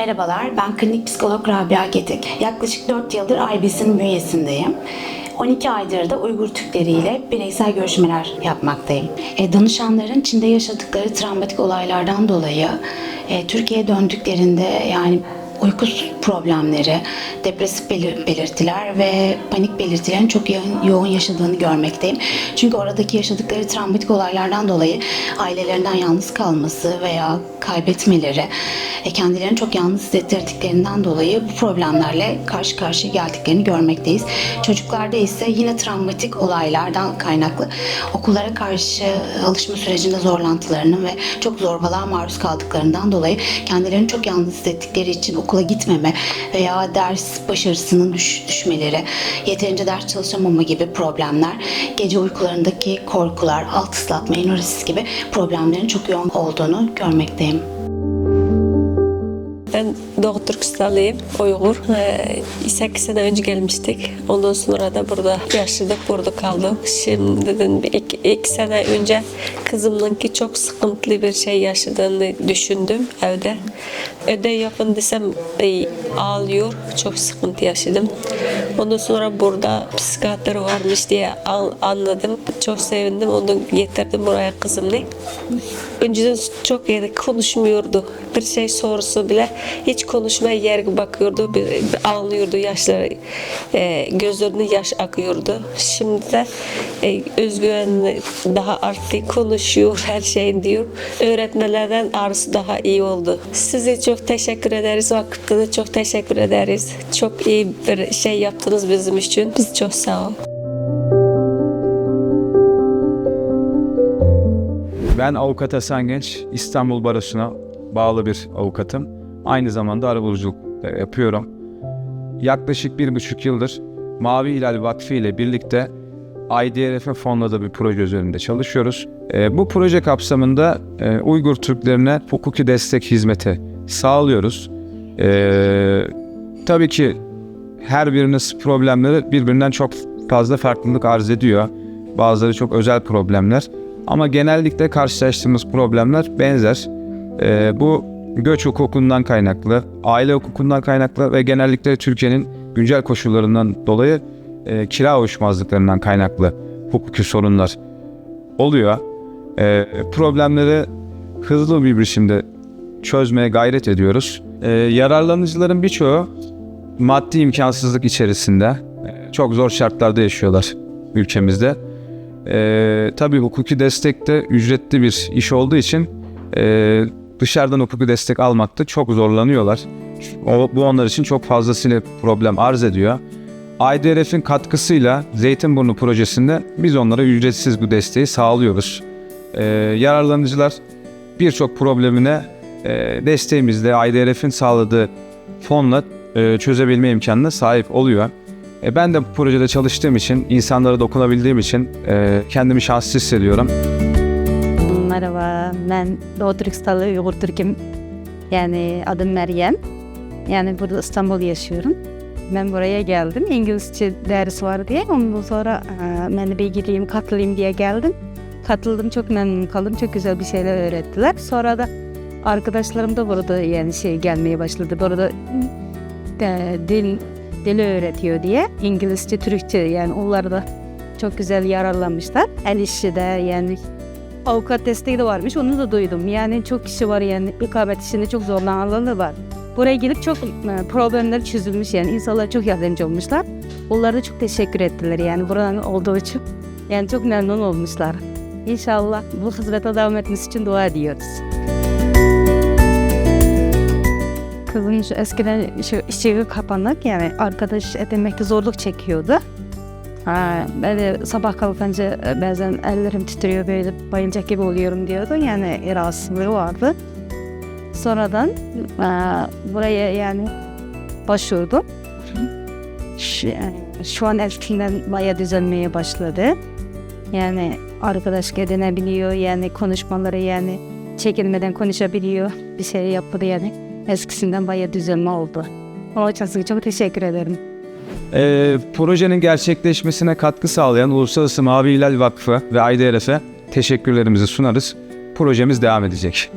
Merhabalar, ben klinik psikolog Rabia Gedik. Yaklaşık 4 yıldır IBS'in bünyesindeyim. 12 aydır da Uygur Türkleri ile bireysel görüşmeler yapmaktayım. E, danışanların Çin'de yaşadıkları travmatik olaylardan dolayı e, Türkiye'ye döndüklerinde yani uyku problemleri, depresif belir- belirtiler ve panik belirtilerin çok yoğun yaşadığını görmekteyim. Çünkü oradaki yaşadıkları travmatik olaylardan dolayı ailelerinden yalnız kalması veya kaybetmeleri, e, kendilerini çok yalnız hissettirdiklerinden dolayı bu problemlerle karşı karşıya geldiklerini görmekteyiz. Çocuklarda ise yine travmatik olaylardan kaynaklı okullara karşı alışma sürecinde zorlantılarının ve çok zorbalığa maruz kaldıklarından dolayı kendilerini çok yalnız hissettikleri için okula gitmeme veya ders başarısının düş- düşmeleri, yeterince ders çalışamama gibi problemler, gece uykularındaki korkular, alt ıslatma, enorisis gibi problemlerin çok yoğun olduğunu görmekteyim. Ben Doğu Türkistanlıyım, Uygur. Ee, 8 sene önce gelmiştik. Ondan sonra da burada yaşadık, burada kaldık. Şimdiden bir iki, sene önce kızımınki çok sıkıntılı bir şey yaşadığını düşündüm evde. Evde yapın desem e, ağlıyor, çok sıkıntı yaşadım. Ondan sonra burada psikiyatr varmış diye an- anladım. Çok sevindim, onu getirdim buraya kızımla. Önceden çok iyi konuşmuyordu. Bir şey sorusu bile hiç konuşmaya yer bakıyordu. Bir, bir ağlıyordu yaşları. E, gözlerine yaş akıyordu. Şimdi de e, özgüven daha arttı. Konuşuyor her şeyin diyor. Öğretmenlerden arası daha iyi oldu. Size çok teşekkür ederiz. Vakıfta çok teşekkür ederiz. Çok iyi bir şey yaptınız bizim için. Biz çok sağ ol. Ben avukat Hasan Genç, İstanbul Barosu'na bağlı bir avukatım. Aynı zamanda arabuluculuk da yapıyorum. Yaklaşık bir buçuk yıldır Mavi Hilal Vakfı ile birlikte IDRF'in fonladığı bir proje üzerinde çalışıyoruz. Ee, bu proje kapsamında e, Uygur Türklerine hukuki destek hizmeti sağlıyoruz. Ee, tabii ki her birinin problemleri birbirinden çok fazla farklılık arz ediyor. Bazıları çok özel problemler. Ama genellikle karşılaştığımız problemler benzer. Ee, bu göç hukukundan kaynaklı, aile hukukundan kaynaklı ve genellikle Türkiye'nin güncel koşullarından dolayı e, kira uyuşmazlıklarından kaynaklı hukuki sorunlar oluyor. Ee, problemleri hızlı bir biçimde çözmeye gayret ediyoruz. Ee, yararlanıcıların birçoğu maddi imkansızlık içerisinde e, çok zor şartlarda yaşıyorlar ülkemizde. Ee, tabii hukuki destek de ücretli bir iş olduğu için e, dışarıdan hukuki destek almakta çok zorlanıyorlar. O, bu onlar için çok fazlasıyla problem arz ediyor. IDRF'in katkısıyla Zeytinburnu projesinde biz onlara ücretsiz bu desteği sağlıyoruz. Ee, yararlanıcılar birçok problemine e, desteğimizle IDRF'in sağladığı fonla e, çözebilme imkanına sahip oluyor. E, ben de bu projede çalıştığım için, insanlara dokunabildiğim için e, kendimi şanslı hissediyorum. Merhaba, ben Doğu Türkistanlı Uygur Türk'üm. Yani adım Meryem. Yani burada İstanbul yaşıyorum. Ben buraya geldim. İngilizce ders var diye. Ondan sonra e, ben de bir gideyim, katılayım diye geldim. Katıldım, çok memnun kaldım. Çok güzel bir şeyler öğrettiler. Sonra da arkadaşlarım da burada yani şey gelmeye başladı. Burada e, dil dili öğretiyor diye. İngilizce, Türkçe yani onlar da çok güzel yararlanmışlar. El işi de yani avukat desteği de varmış. Onu da duydum. Yani çok kişi var yani ikamet işinde çok zorlananlar var. Buraya gelip çok e, problemler çözülmüş yani insanlar çok yardımcı olmuşlar. Onlara da çok teşekkür ettiler yani buradan olduğu için. Yani çok memnun olmuşlar. İnşallah bu hizmete devam etmesi için dua ediyoruz. Kızım eskiden işçi kapanık yani arkadaş edinmekte zorluk çekiyordu. Ha, de sabah kalkınca e, bazen ellerim titriyor böyle bayılacak gibi oluyorum diyordu. Yani rahatsızlığı vardı. Sonradan e, buraya yani başvurdum. Şu, yani şu an eskinden baya düzelmeye başladı. Yani arkadaş edinebiliyor yani konuşmaları yani çekilmeden konuşabiliyor. Bir şey yapıyor yani. Eskisinden baya düzelme oldu. Onun için çok teşekkür ederim. E, projenin gerçekleşmesine katkı sağlayan Uluslararası Mavi Hilal Vakfı ve IDRF'e teşekkürlerimizi sunarız. Projemiz devam edecek.